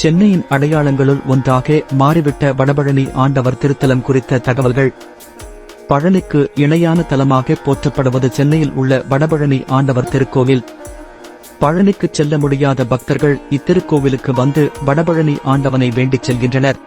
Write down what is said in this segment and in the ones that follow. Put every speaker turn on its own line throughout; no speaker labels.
சென்னையின் அடையாளங்களுள் ஒன்றாக மாறிவிட்ட வடபழனி ஆண்டவர் திருத்தலம் குறித்த தகவல்கள். பழனிக்கு இணையான தலமாக போற்றப்படுவது சென்னையில் உள்ள வடபழனி ஆண்டவர் திருக்கோவில். பழனிக்கு செல்ல முடியாத பக்தர்கள் இத்திருக்கோவிலுக்கு வந்து வடபழனி ஆண்டவனை வேண்டிச் செல்கின்றனர்.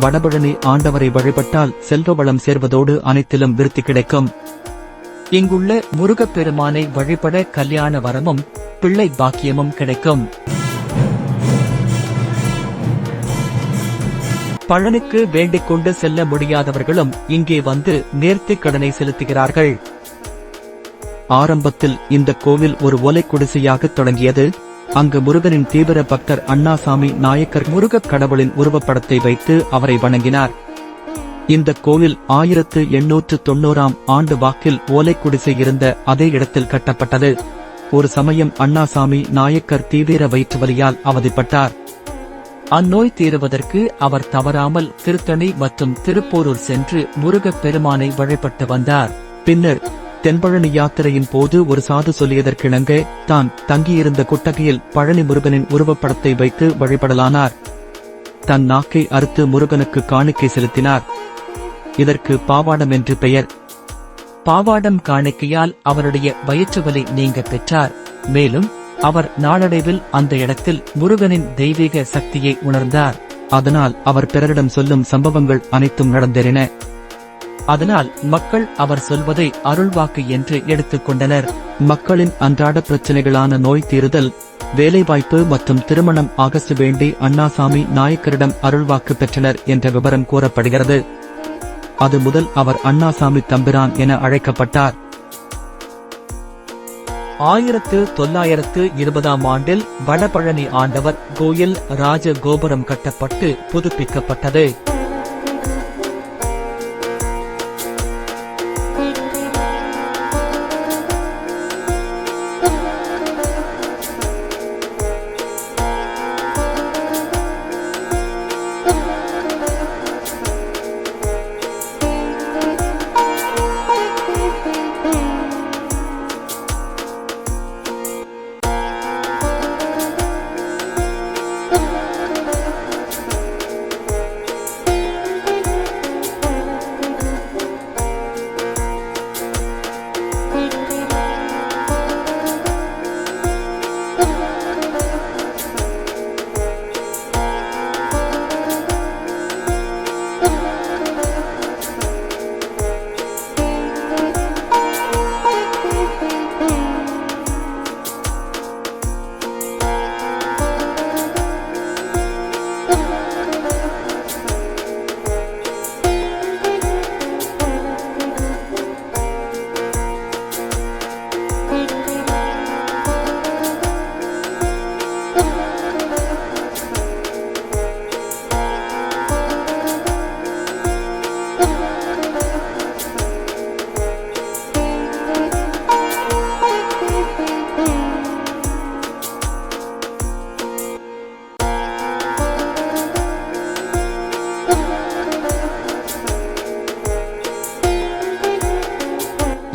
வடபழனி ஆண்டவரை வழிபட்டால் செல்வ வளம் சேர்வதோடு அனைத்திலும் விருத்தி கிடைக்கும். இங்குள்ள முருகப்பெருமானை வழிபட கல்யாண வரமும் பிள்ளை பாக்கியமும் கிடைக்கும். பழனுக்கு வேண்டிக் கொண்டு செல்ல முடியாதவர்களும் இங்கே வந்து நேர்த்திக் கடனை செலுத்துகிறார்கள். ஆரம்பத்தில் இந்த கோவில் ஒரு ஒலை குடிசையாக தொடங்கியது. அங்கு முருகனின் தீவிர பக்தர் அண்ணாசாமி நாயக்கர் முருகக் கடவுளின் உருவப்படத்தை வைத்து அவரை வணங்கினார். இந்த கோவில் ஆயிரத்து எண்ணூற்று தொண்ணூறாம் ஆண்டு வாக்கில் ஓலை குடிசை இருந்த அதே இடத்தில் கட்டப்பட்டது. ஒரு சமயம் அண்ணாசாமி நாயக்கர் தீவிர வயிற்று வலியால் அவதிப்பட்டார். அந்நோய் தீருவதற்கு அவர் தவறாமல் திருத்தணி மற்றும் திருப்போரூர் சென்று முருகப் பெருமானை வழிபட்டு வந்தார். பின்னர் தென்பழனி யாத்திரையின் போது ஒரு சாது சொல்லியதற்கிணங்க தான் தங்கியிருந்த குட்டகையில் பழனி முருகனின் உருவப்படத்தை வைத்து வழிபடலானார். தன் நாக்கை அறுத்து முருகனுக்கு காணிக்கை செலுத்தினார். இதற்கு பாவாடம் என்று பெயர். பாவாடம் காணிக்கையால் அவருடைய வயிற்று வலி நீங்க பெற்றார். மேலும் அவர் நாளடைவில் அந்த இடத்தில் முருகனின் தெய்வீக சக்தியை உணர்ந்தார். அதனால் அவர் பிறரிடம் சொல்லும் சம்பவங்கள் அனைத்தும் நடந்தேறின. அதனால் மக்கள் அவர் சொல்வதை அருள்வாக்கு என்று எடுத்துக்கொண்டனர். மக்களின் அன்றாட பிரச்சனைகளான நோய் தீருதல் வேலைவாய்ப்பு மற்றும் திருமணம் ஆகஸ்ட் வேண்டி அண்ணாசாமி நாயக்கரிடம் அருள்வாக்கு பெற்றனர் என்ற விவரம் கூறப்படுகிறது. அது முதல் அவர் அண்ணாசாமி தம்பிரான் என அழைக்கப்பட்டார். ஆயிரத்து தொள்ளாயிரத்து இருபதாம் ஆண்டில் வடபழனி ஆண்டவர் கோயில் ராஜ கோபுரம் கட்டப்பட்டு புதுப்பிக்கப்பட்டது.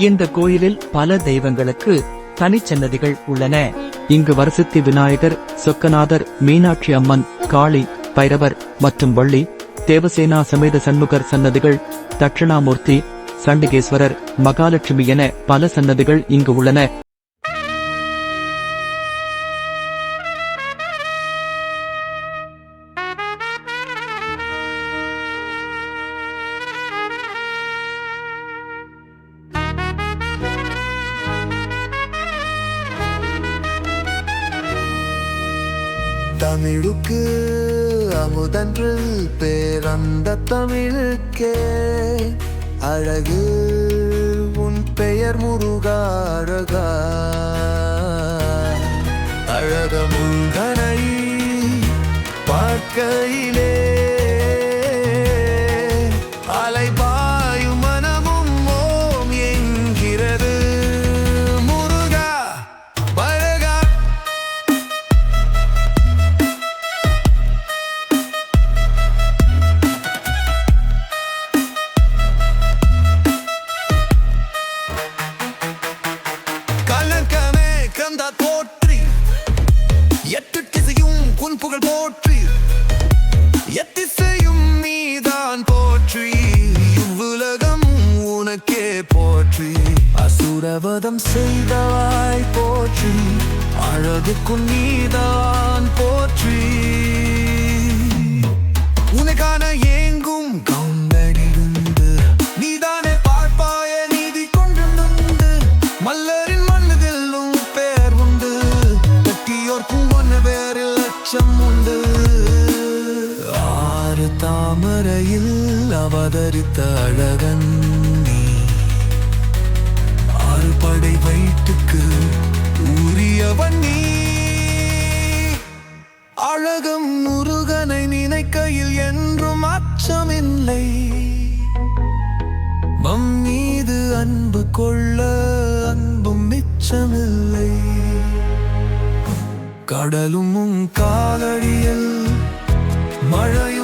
இந்த கோயிலில் பல தெய்வங்களுக்கு தனிச்சன்னதிகள் உள்ளன. இங்கு வரசித்தி விநாயகர் சொக்கநாதர் மீனாட்சி அம்மன் காளி பைரவர் மற்றும் வள்ளி தேவசேனா சமேத சண்முகர் சன்னதிகள் தட்சிணாமூர்த்தி சண்டிகேஸ்வரர் மகாலட்சுமி என பல சன்னதிகள் இங்கு உள்ளன.
தமிழுக்கு அமுதன்றில் பேரந்த தமிழுக்கே. அழகு உன் பெயர் முருகாரகா அழக. முந்தனை பார்க்கையிலே. அறிந்தவாய் போற்றி. அழகுக்கும் நீதான் போற்றி. உனக்கான ஏங்கும் கவுந்தடிந்து நீதானே பார்ப்பாய நீதி கொண்டு நுந்து மல்லரின் மண்ணிதிலும் பேர் உண்டு. தட்டியோர்க்கும் ஒன்று பேரில் லட்சம் உண்டு. ஆறு அவதரித்த அழகன் பாட்டுக்கு உரியவன் நீ. அழகும் முருகனை நினைக்கையில் என்றும் அச்சமில்லை. மம் மீது அன்பு கொள்ள அன்பும் மிச்சமில்லை. கடலும் காலடியில் மழையும்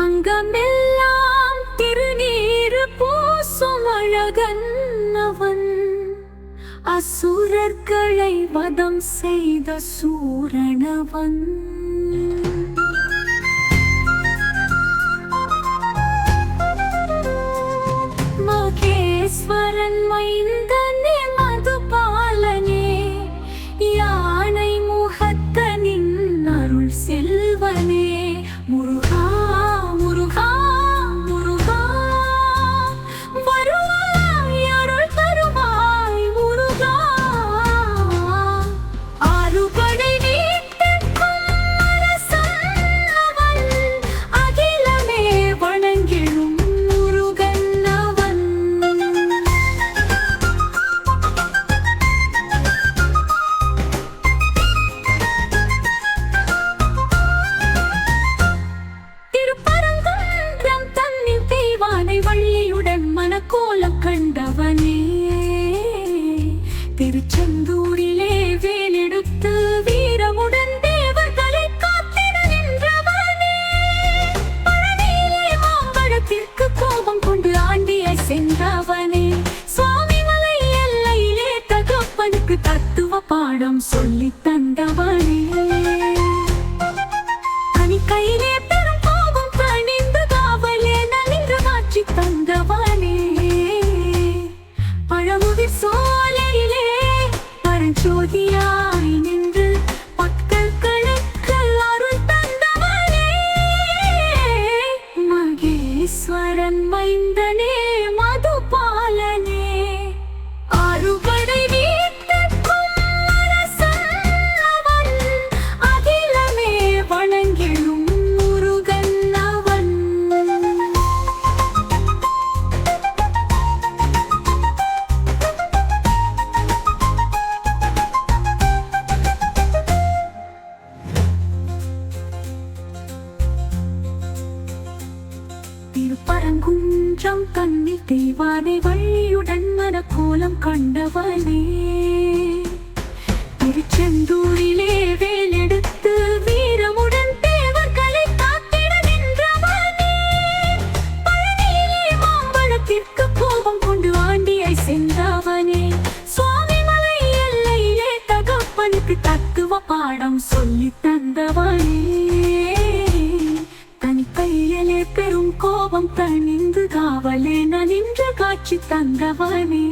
அங்கமெல்லாம் திருநீரு பூசும் அழகன் அவன் அசுரர்களை வதம் செய்த சூரணவன். மகேஸ்வரன் மைந்த baby, turn the না பரங்குன்றம் கண்ணில் தெய்வானை வள்ளியுடன் கோலம் கண்டவனே. திருச்செந்தூரிலே வேலெடுத்து வீரமுடன் தேவர்களை காத்திட நின்றவனே. பழனியிலே மாம்பழத்திற்கு கோபம் கொண்டு ஆண்டியை சென்றவனே. சுவாமி மலை எல்லையிலே தகப்பனுக்கு தத்துவ பாடம் சொல்லி தந்தவனே. பெரும் கோபம் தணிந்து காவலே நின்று காட்சி தந்தவனே.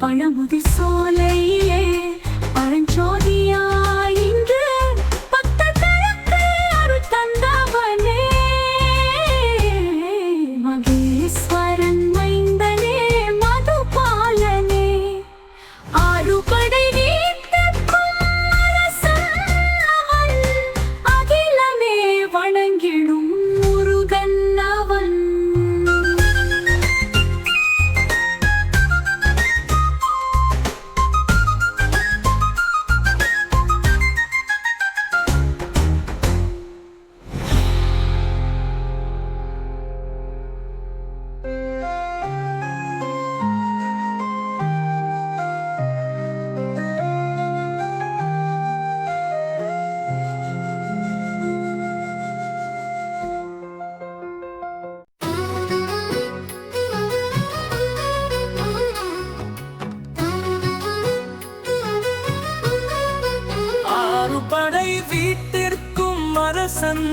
பழமுதி சோலையே பழஞ்சோதியார் அரசன்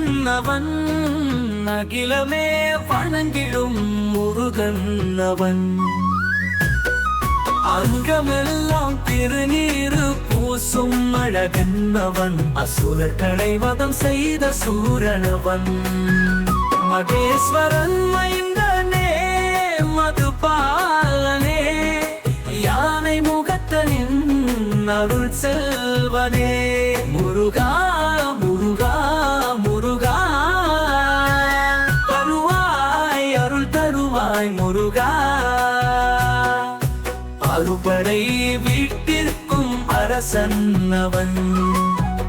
அகிலமே வணங்கிடும்
முருகன்னவன் அங்கமெல்லாம் திருநீரு பூசும் அழகன்னவன் அசுர கடைவதம் செய்த சூரணவன் மகேஸ்வரன் மைந்தனே மதுபாலனே. யானை முகத்தனின் அருள் செல்வனே. முருகா அரசன்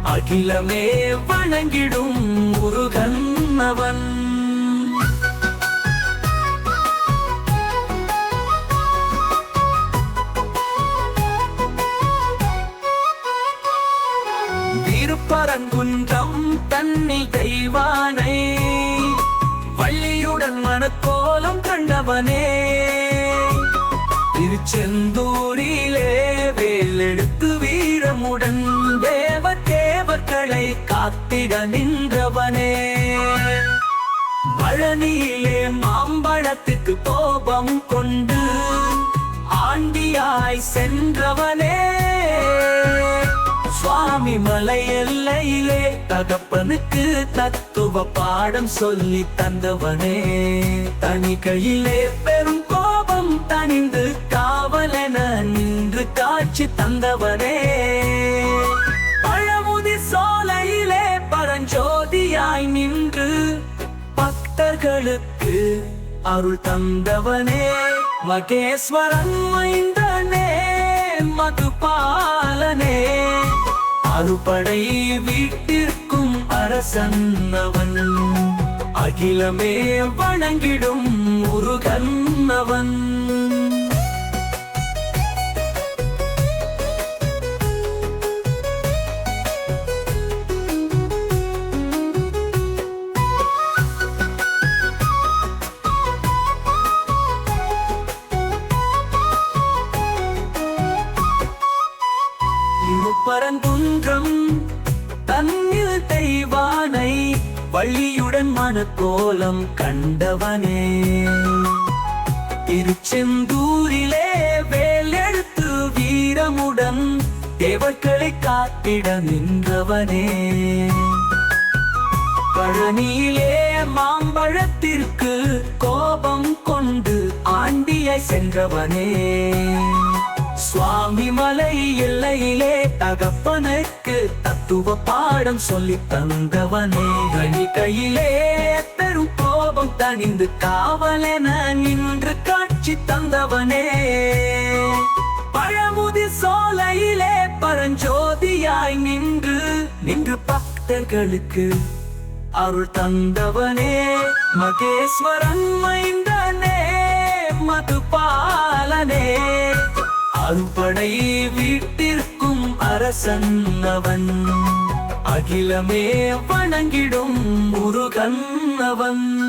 அகிலமே வணங்கிடும் முருகன்னவன் பரங்குன்றம் தன்னி தெய்வானை வள்ளியுடன் மனக்கோலம் கண்டவனே. திருச்செந்தூரிலே வேலெடுத்து பயமுடன் தேவ தேவர்களை காத்திட நின்றவனே. பழனியிலே மாம்பழத்துக்கு கோபம் கொண்டு ஆண்டியாய் சென்றவனே. சுவாமி மலை எல்லையிலே தகப்பனுக்கு தத்துவ பாடம் சொல்லி தந்தவனே. தனி கையிலே பெரும் கோபம் தணிந்து காவலென நின்று காட்சி தந்தவனே. பழமுதி சோலையிலே பரஞ்சோதியாய் நின்று பக்தர்களுக்கு அருள் தந்தவனே. மகேஸ்வரன் மைந்தனே மதுபாலனே. அறுபடை வீட்டிற்கும் அரசன் அவன். அகிலமே வணங்கிடும் முருகன் அவன். தேவர்களை காத்திட நின்றவனே. பழனியிலே மாம்பழத்திற்கு கோபம் கொண்டு ஆண்டியை சென்றவனே. சுவாமி மலை எல்லையிலே தகப்பனுக்கு தத்துவ பாடம் சொல்லி தந்தவனே. கனி கையிலே பெரும் கோபம் தணிந்து காவலென நின்று காட்சி தந்தவனே. பழமுதி சோலையில் பரஞ்சோதியாய் நின்று நின்று பக்தர்களுக்கு
அருள் தந்தவனே. மகேஸ்வரன் மைந்தனே மதுபாலனே. அறுபடை வீட்டிற்கும் அரசன் அவன். அகிலமே வணங்கிடும் முருகன் அவன்.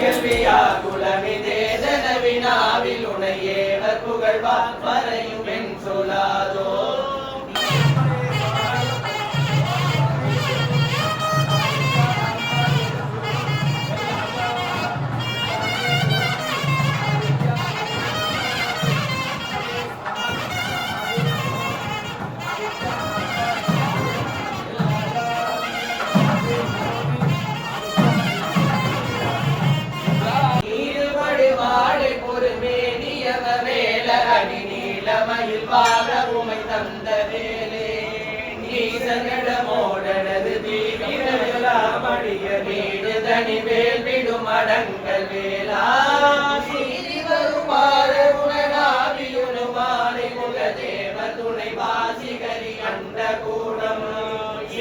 கேள்வியா குலமிதே ஜனவினாவில் உனையேவர் புகழ்வார் வரையும் என் சொல்லாதோ வாசிகரி கண்ட கூடம்.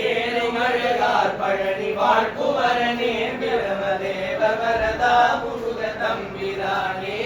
ஏனை மழகார் பழனி வாழ்குமரனே பிரம தேவ வரதா முருக தம்பிரானே